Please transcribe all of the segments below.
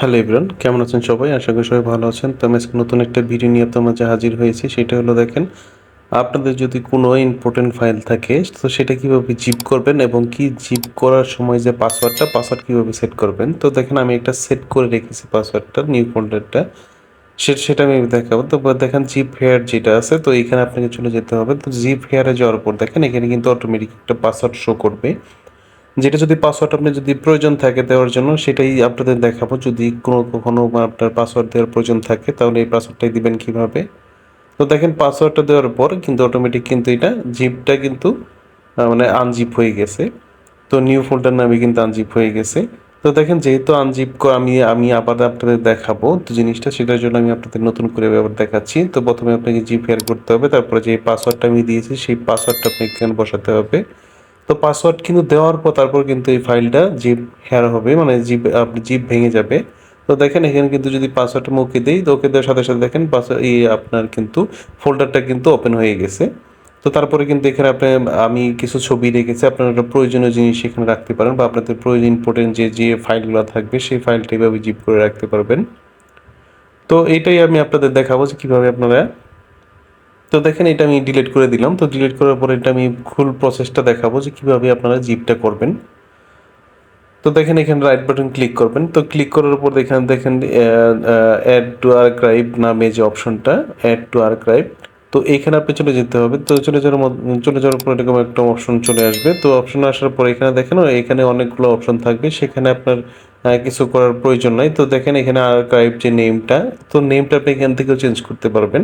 Hello everyone, কেমন আছেন সবাই? আশা করি সবাই ভালো আছেন। তো আমি আজকে নতুন একটা ভিডিও নিয়ে আপনার যে হাজির হয়েছি। সেটা হলো দেখেন, আপনাদের যদি কোনো ইম্পর্টেন্ট ফাইল থাকে, তো সেটা কীভাবে জিপ করবেন এবং কি জিপ করার সময় যে পাসওয়ার্ডটা পাসওয়ার্ড কীভাবে সেট করবেন? তো দেখেন, আমি একটা সেট করে রেখেছি পাসওয়ার্ডটা নিউ ফোল্ডারটা সেটা সেটা আমি দেখাবো। তো দেখেন জিপ হেয়ার যেটা আছে, তো এখানে আপনাকে চলে যেতে হবে। তো জিপ হেয়ারে যাওয়ার পর দেখেন, এখানে কিন্তু অটোমেটিক একটা পাসওয়ার্ড শো করবে। যেটা যদি পাসওয়ার্ড আপনার যদি প্রয়োজন থাকে দেওয়ার জন্য, সেটাই আপনাদের দেখাবো। যদি কোনো কখনো আপনার পাসওয়ার্ড দেওয়ার প্রয়োজন থাকে, তাহলে এই পাসওয়ার্ডটাই দিবেন কীভাবে? তো দেখেন পাসওয়ার্ডটা দেওয়ার পর কিন্তু অটোমেটিক কিন্তু এটা জিপটা কিন্তু মানে আনজিপ হয়ে গেছে। তো নিউ ফোল্ডার নামে কিন্তু আনজিপ হয়ে গেছে। তো দেখেন, যেহেতু আনজিপ আমি আমি আবার আপনাদের দেখাবো তো জিনিসটা, সেটার জন্য আমি আপনাদের নতুন করে আবার দেখাচ্ছি। তো প্রথমে আপনাকে জিপ হেয়ার করতে হবে, তারপরে যে পাসওয়ার্ডটা আমি দিয়েছি, সেই পাসওয়ার্ডটা আপনাকে এখানে বসাতে হবে। তো পাসওয়ার্ড কিন্তু দেওয়ার পর তারপর কিন্তু এই ফাইলটা জিপ হেয়ার হবে মানে জিপ আপনি জিপ ভেঙে যাবে। তো দেখেন এখানে কিন্তু যদি পাসওয়ার্ডটা মুখে দিই, তো ওকে দেওয়ার সাথে সাথে দেখেন পাসওয়ার্ড এই আপনার কিন্তু ফোল্ডারটা কিন্তু ওপেন হয়ে গেছে। তো তারপরে কিন্তু এখানে আপনি, আমি কিছু ছবি রেখেছি, আপনারা প্রয়োজনীয় জিনিস এখানে রাখতে পারেন বা আপনাদের প্রয়োজন ইম্পর্টেন্ট যে যে ফাইলগুলো থাকবে, সেই ফাইলটা এইভাবে জিপ করে রাখতে পারবেন। তো এইটাই আমি আপনাদের দেখাবো যে কীভাবে আপনারা তো দেখেন, এটা আমি ডিলিট করে দিলাম। তো ডিলিট করার পরে এটা আমি ফুল প্রসেসটা দেখাবো যে কীভাবে আপনারা জিপটা করবেন। তো দেখেন, এখানে রাইট বাটন ক্লিক করবেন। তো ক্লিক করার পর এখানে দেখেন অ্যাড টু আর্কাইভ নামে যে অপশনটা অ্যাড টু আর্কাইভ তো এইখানে আপনি চলে যেতে হবে। তো চলে যাওয়ার চলে যাওয়ার পর এরকম একটা অপশন চলে আসবে। তো অপশন আসার পর এখানে দেখেন এখানে অনেকগুলো অপশন থাকবে। সেখানে আপনার কিছু করার প্রয়োজন নাই। তো দেখেন, এখানে আর্কাইভ যে নেমটা তো নেমটা আপনি এখান থেকেও চেঞ্জ করতে পারবেন।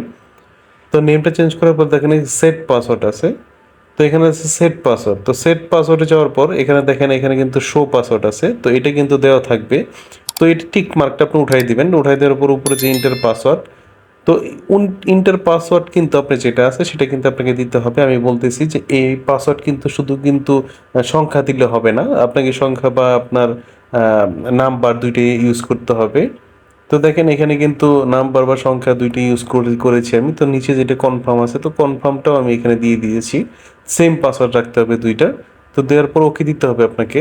তো নেমটা চেঞ্জ করার পর দেখেন সেট পাসওয়ার্ড আছে। তো এখানে আছে সেট পাসওয়ার্ড তো সেট পাসওয়ার্ডে যাওয়ার পর এখানে দেখেন, এখানে কিন্তু শো পাসওয়ার্ড আছে। তো এটা কিন্তু দেওয়া থাকবে। তো এটা টিক মার্কটা আপনি উঠাই দিবেন। উঠাই দেওয়ার পর উপরে যে ইন্টার পাসওয়ার্ড তো ইন্টার পাসওয়ার্ড কিন্তু আপনি যেটা আছে সেটা কিন্তু আপনাকে দিতে হবে। আমি বলতেছি যে এই পাসওয়ার্ড কিন্তু শুধু কিন্তু সংখ্যা দিলে হবে না। আপনাকে সংখ্যা বা আপনার নাম্বার দুইটাই ইউজ করতে হবে। তো দেখেন, এখানে কিন্তু নাম্বার বা সংখ্যা দুইটি ইউজ করে, করেছি আমি। তো নিচে যেটা কনফার্ম আছে, তো কনফার্মটাও আমি এখানে দিয়ে দিয়েছি। সেম পাসওয়ার্ড রাখতে হবে দুইটা। তো দেওয়ার পর ওকে দিতে হবে আপনাকে।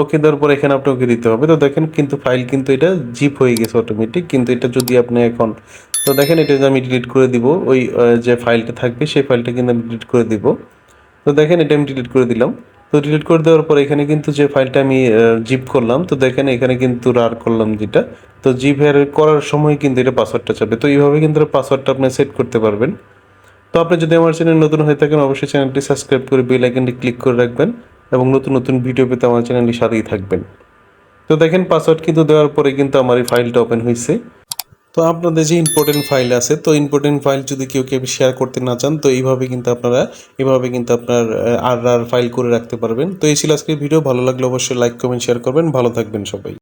ওকে দেওয়ার পর এখানে আপনি ওকে দিতে হবে। তো দেখেন, কিন্তু ফাইল কিন্তু এটা জিপ হয়ে গেছে অটোমেটিক কিন্তু এটা যদি আপনি এখন, তো দেখেন, এটা আমি ডিলিট করে দিব, ওই যে ফাইলটা থাকবে, সেই ফাইলটা কিন্তু আমি ডিলিট করে দিব। তো দেখেন, এটা আমি ডিলিট করে দিলাম। তো ডিলিট করে দেওয়ার পর এখানে কিন্তু যে ফাইলটা আমি জিপ করলাম, তো দেখেন এখানে কিন্তু রার করলাম যেটা। তো জিপ হেয়ার করার সময় কিন্তু এটা পাসওয়ার্ডটা চাবে। তো এইভাবে কিন্তু পাসওয়ার্ডটা আপনি সেট করতে পারবেন। তো আপনি যদি আমার চ্যানেল নতুন হয়ে থাকেন, অবশ্যই চ্যানেলটি সাবস্ক্রাইব করে বেল আইকনটি ক্লিক করে রাখবেন এবং নতুন নতুন ভিডিও পেতে আমার চ্যানেলটি সাথেই থাকবেন। তো দেখেন পাসওয়ার্ড কিন্তু দেওয়ার পরে কিন্তু আমার এই ফাইলটা ওপেন হয়েছে তো আপনাদের যে ইম্পর্টেন্ট ফাইল আছে, তো ইম্পর্টেন্ট ফাইল যদি কেউ কেউ শেয়ার করতে না চান, তো এইভাবে কিন্তু আপনারা এভাবে কিন্তু আপনার আর আর ফাইল করে রাখতে পারবেন। তো এই ছিল আজকের ভিডিও ভালো লাগলে অবশ্যই লাইক কমেন্ট শেয়ার করবেন। ভালো থাকবেন সবাই।